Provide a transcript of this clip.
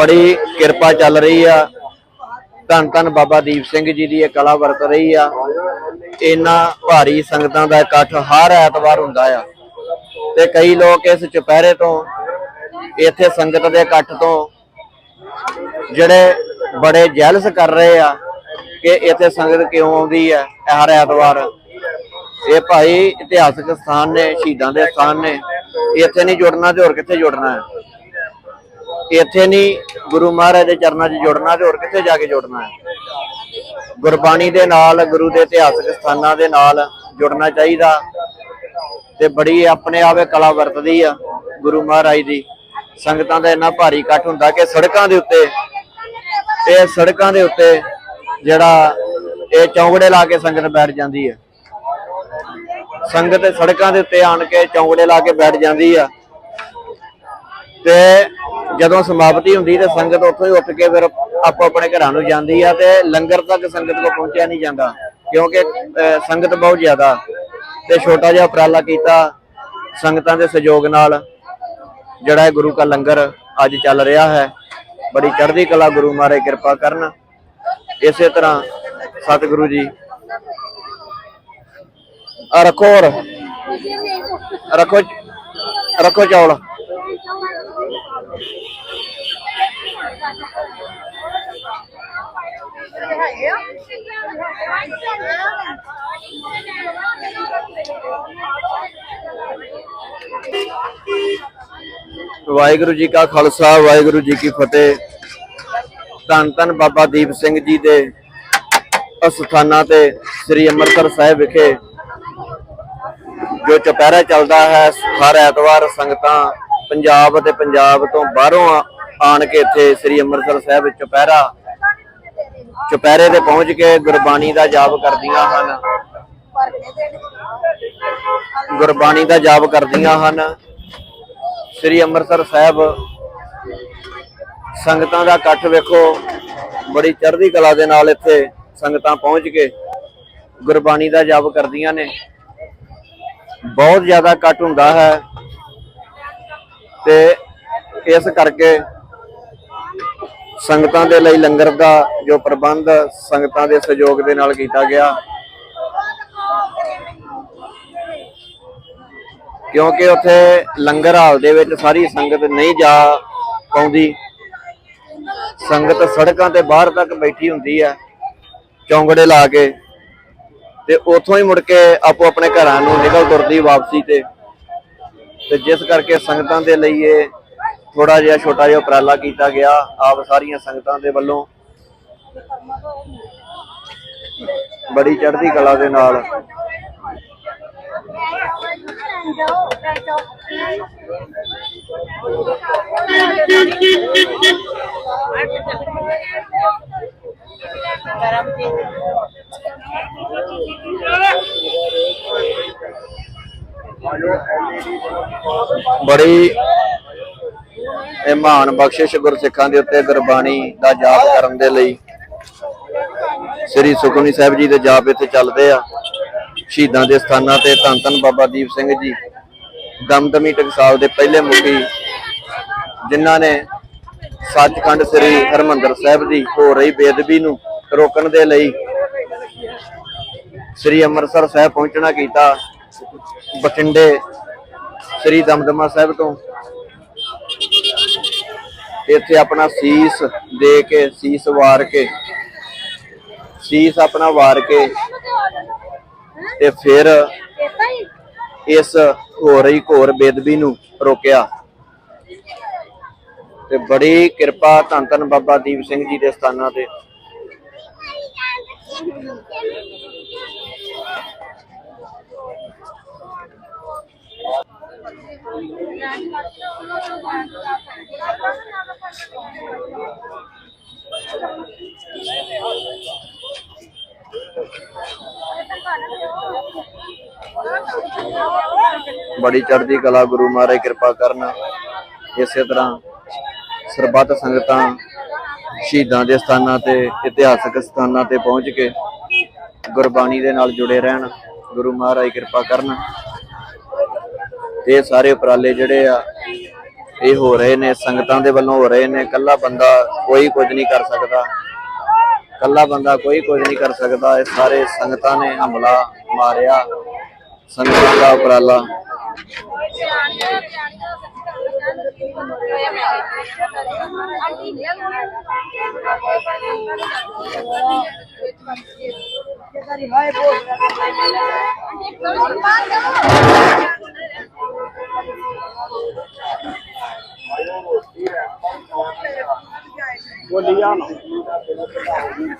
ਬੜੀ ਕਿਰਪਾ ਚੱਲ ਰਹੀ ਆ। ਧੰਨ ਧੰਨ ਬਾਬਾ ਦੀਪ ਸਿੰਘ ਜੀ ਦੀ ਇਹ ਕਲਾ ਵਰਤ ਰਹੀ ਆ। ਇਹਨਾਂ ਭਾਰੀ ਸੰਗਤਾਂ ਦਾ ਇਕੱਠ ਹਰ ਐਤਵਾਰ ਹੁੰਦਾ ਆ। ਤੇ ਕਈ ਲੋਕ ਇਸ ਚੁਪਹਿਰੇ ਤੋਂ, ਇੱਥੇ ਸੰਗਤ ਦੇ ਇਕੱਠ ਤੋਂ ਜਿਹੜੇ ਬੜੇ ਜੈਲਸ ਕਰ ਰਹੇ ਆ ਕਿ ਇੱਥੇ ਸੰਗਤ ਕਿਉਂ ਆਉਂਦੀ ਹੈ ਹਰ ਐਤਵਾਰ। ਇਹ ਭਾਈ ਇਤਿਹਾਸਕ ਸਥਾਨ ਨੇ, ਸ਼ਹੀਦਾਂ ਦੇ ਸਥਾਨ ਨੇ। ਇੱਥੇ ਨਹੀਂ ਜੁੜਨਾ ਤੇ ਹੋਰ ਕਿੱਥੇ ਜੁੜਨਾ ਹੈ? ਇੱਥੇ ਨਹੀਂ ਗੁਰੂ ਮਹਾਰਾਜ ਦੇ ਚਰਨਾਂ 'ਚ ਜੁੜਨਾ ਤੇ ਹੋਰ ਕਿੱਥੇ ਜਾ ਕੇ ਜੁੜਨਾ ਹੈ? ਗੁਰਬਾਣੀ ਦੇ ਨਾਲ, ਗੁਰੂ ਦੇ ਇਤਿਹਾਸਕ ਸਥਾਨਾਂ ਦੇ ਨਾਲ ਜੁੜਨਾ ਚਾਹੀਦਾ ਤੇ ਬੜੀ ਆਪਣੇ ਆਪੇ ਕਲਾ ਵਰਤਦੀ ਆ ਗੁਰੂ ਮਹਾਰਾਜ ਦੀ। ਸੰਗਤਾਂ ਦਾ ਇੰਨਾ ਭਾਰੀ ਇਕੱਠ ਹੁੰਦਾ ਕਿ ਸੜਕਾਂ ਦੇ ਉੱਤੇ, ਇਹ ਸੜਕਾਂ ਦੇ ਉੱਤੇ ਜਿਹੜਾ ਇਹ ਚੌਂਗੜੇ ਲਾ ਕੇ ਸੰਗਤ ਬੈਠ ਜਾਂਦੀ ਹੈ ਸੰਗਤ ਸੜਕਾਂ ਦੇ ਉੱਤੇ ਆਣ ਕੇ ਚੌਂਗੜੇ ਲਾ ਕੇ ਬੈਠ ਜਾਂਦੀ ਆ। ਤੇ ਜਦੋਂ ਸਮਾਪਤੀ ਹੁੰਦੀ ਤੇ ਸੰਗਤ ਉੱਥੋਂ ਹੀ ਉੱਠ ਕੇ ਫਿਰ ਆਪੋ ਆਪਣੇ ਘਰਾਂ ਨੂੰ ਜਾਂਦੀ ਆ ਤੇ ਲੰਗਰ ਤੱਕ ਸੰਗਤ ਕੋ ਪਹੁੰਚਿਆ ਨਹੀਂ ਜਾਂਦਾ, ਕਿਉਂਕਿ ਸੰਗਤ ਬਹੁਤ ਜ਼ਿਆਦਾ ਤੇ ਛੋਟਾ ਜਿਹਾ ਉਪਰਾਲਾ ਕੀਤਾ ਸੰਗਤਾਂ ਦੇ ਸਹਿਯੋਗ ਨਾਲ, ਜਿਹੜਾ ਹੈ ਗੁਰੂ ਕਾ ਲੰਗਰ ਅੱਜ ਚੱਲ ਰਿਹਾ ਹੈ, ਬੜੀ ਚੜ੍ਹਦੀ ਕਲਾ ਗੁਰੂ ਮਹਾਰਾਜ ਕਿਰਪਾ ਕਰਨ, ਇਸੇ ਤਰ੍ਹਾਂ ਸਤਿਗੁਰੂ ਜੀ। ਆ ਰੱਖੋ ਹੋਰ, ਰੱਖੋ ਰੱਖੋ ਚੌਲ। ਵਾਹਿਗੁਰੂ ਜੀ ਕਾ ਖਾਲਸਾ, ਵਾਹਿਗੁਰੂ ਜੀ ਕੀ ਫਤਿਹ। ਧੰਨ ਧੰਨ ਬਾਬਾ ਦੀਪ ਸਿੰਘ ਜੀ ਦੇ ਅਸਥਾਨਾਂ ਤੇ ਸ੍ਰੀ ਅੰਮ੍ਰਿਤਸਰ ਸਾਹਿਬ ਵਿਖੇ ਜੋ ਚੁਪਹਿਰਾ ਚੱਲਦਾ ਹੈ, ਹਰ ਐਤਵਾਰ ਸੰਗਤਾਂ ਪੰਜਾਬ ਅਤੇ ਪੰਜਾਬ ਤੋਂ ਬਾਹਰੋਂ ਆਣ ਕੇ ਇੱਥੇ ਸ੍ਰੀ ਅੰਮ੍ਰਿਤਸਰ ਸਾਹਿਬ ਵਿੱਚ ਚੁਪਹਿਰਾ ਚੁਪਹਿਰੇ ਤੇ ਪਹੁੰਚ ਕੇ ਗੁਰਬਾਣੀ ਦਾ ਜਾਪ ਕਰਦੀਆਂ ਹਨ। ਗੁਰਬਾਣੀ ਦਾ ਜਾਪ ਕਰਦੀਆਂ ਹਨ। ਸ੍ਰੀ ਅੰਮ੍ਰਿਤਸਰ ਸਾਹਿਬ ਸੰਗਤਾਂ ਦਾ ਇਕੱਠ ਵੇਖੋ, ਬੜੀ ਚੜ੍ਹਦੀ ਕਲਾ ਦੇ ਨਾਲ ਇੱਥੇ ਸੰਗਤਾਂ ਪਹੁੰਚ ਕੇ ਗੁਰਬਾਣੀ ਦਾ ਜਾਪ ਕਰਦੀਆਂ ਨੇ। ਬਹੁਤ ਜ਼ਿਆਦਾ ਇਕੱਠ ਹੁੰਦਾ ਹੈ ਤੇ ਇਸ ਕਰਕੇ ਸੰਗਤਾਂ ਦੇ ਲਈ ਲੰਗਰ ਦਾ ਜੋ ਪ੍ਰਬੰਧ ਸੰਗਤਾਂ ਦੇ ਸਹਿਯੋਗ ਦੇ ਨਾਲ ਕੀਤਾ ਗਿਆ। ਕਿਉਂਕਿ ਉੱਥੇ ਲੰਗਰ ਹਾਲ ਦੇ ਵਿੱਚ ਸਾਰੀ ਸੰਗਤ ਨਹੀਂ ਜਾ ਪਾਉਂਦੀ। ਸੰਗਤ ਸੜਕਾਂ ਤੇ ਬਾਹਰ ਤੱਕ ਬੈਠੀ ਹੁੰਦੀ ਹੈ, ਚੌਂਗੜੇ ਲਾ ਕੇ ਤੇ ਉਥੋਂ ਹੀ ਮੁੜ ਕੇ ਆਪੋ ਆਪਣੇ ਘਰਾਂ ਨੂੰ ਨਿਕਲ ਤੁਰਦੀ ਵਾਪਸੀ ਤੇ। ਤੇ ਜਿਸ ਕਰਕੇ ਸੰਗਤਾਂ ਦੇ ਲਈ ਇਹ ਥੋੜਾ ਜਿਹਾ ਛੋਟਾ ਜਿਹਾ ਉਪਰਾਲਾ ਕੀਤਾ ਗਿਆ, ਆਪ ਸਾਰੀਆਂ ਸੰਗਤਾਂ ਦੇ ਵੱਲੋਂ। ਬੜੀ ਚੜ੍ਹਦੀ ਕਲਾ ਦੇ ਨਾਲ। ਬੜੀ ਇਹ ਮਹਾਨ ਬਖਸ਼ਿਸ਼ ਗੁਰਸਿੱਖਾਂ ਦੇ ਉੱਤੇ ਗੁਰਬਾਣੀ ਦਾ ਜਾਪ ਕਰਨ ਦੇ ਲਈ ਸ੍ਰੀ ਸੁਖਮਨੀ ਸਾਹਿਬ ਜੀ ਦੇ ਜਾਪ ਇੱਥੇ ਚੱਲਦੇ ਆ। ਸ਼ਹੀਦਾਂ ਦੇ ਸਥਾਨਾਂ ਤੇ ਧੰਨ ਧੰਨ ਬਾਬਾ ਦੀਪ ਸਿੰਘ ਜੀ। ਦਮਦਮੀ ਟਕਸਾਲ ਦੇ ਪਹਿਲੇ ਮੁਖੀ ਜਿਨ੍ਹਾਂ ਨੇ ਸੱਚਖੰਡ ਸ੍ਰੀ ਹਰਮੰਦਰ ਸਾਹਿਬ ਦੀ ਹੋ ਰਹੀ ਬੇਅਦਬੀ ਨੂੰ ਰੋਕਣ ਦੇ ਲਈ ਸ੍ਰੀ ਅੰਮ੍ਰਿਤਸਰ ਸਾਹਿਬ ਪਹੁੰਚਣਾ ਕੀਤਾ। ਬਠਿੰਡੇ ਸ੍ਰੀ ਦਮਦਮਾ ਸਾਹਿਬ ਤੋਂ ਇੱਥੇ ਆਪਣਾ ਸੀਸ ਦੇ ਕੇ, ਸੀਸ ਵਾਰ ਕੇ, ਸੀਸ ਆਪਣਾ ਵਾਰ ਕੇ ਤੇ ਫਿਰ ਇਸ ਹੋ ਰਹੀ ਘੋਰ ਬੇਦਬੀ ਨੂੰ ਰੋਕਿਆ। ਤੇ ਬੜੀ ਕਿਰਪਾ ਧੰਨ ਧੰਨ ਬਾਬਾ ਦੀਪ ਸਿੰਘ ਜੀ ਦੇ ਸਥਾਨਾਂ ਤੇ। ਬੜੀ ਚੜ੍ਹਦੀ ਕਲਾ ਗੁਰੂ ਮਹਾਰਾਜ ਕਿਰਪਾ ਕਰਨ। ਇਸੇ ਤਰ੍ਹਾਂ ਸਰਬੱਤ ਸੰਗਤਾਂ ਸ਼ਹੀਦਾਂ ਦੇ ਸਥਾਨਾਂ ਤੇ, ਇਤਿਹਾਸਕ ਸਥਾਨਾਂ ਤੇ ਪਹੁੰਚ ਕੇ ਗੁਰਬਾਣੀ ਦੇ ਨਾਲ ਜੁੜੇ ਰਹਿਣ। ਗੁਰੂ ਮਹਾਰਾਜ ਕਿਰਪਾ ਕਰਨ। ਤੇ ਸਾਰੇ ਉਪਰਾਲੇ ਜਿਹੜੇ ਆ ਇਹ ਹੋ ਰਹੇ ਨੇ, ਸੰਗਤਾਂ ਦੇ ਵੱਲੋਂ ਹੋ ਰਹੇ ਨੇ ਕੱਲਾ ਬੰਦਾ ਕੋਈ ਕੁਝ ਨਹੀਂ ਕਰ ਸਕਦਾ। ਕੱਲਾ ਬੰਦਾ ਕੋਈ ਕੁਝ ਨਹੀਂ ਕਰ ਸਕਦਾ। ਇਹ ਸਾਰੇ ਸੰਗਤਾਂ ਨੇ ਹਮਲਾ ਮਾਰਿਆ, ਸੰਗਤਾਂ ਦਾ ਉਪਰਾਲਾ। ਬੋਲੀ ਜਾਂਦੀ ਆ।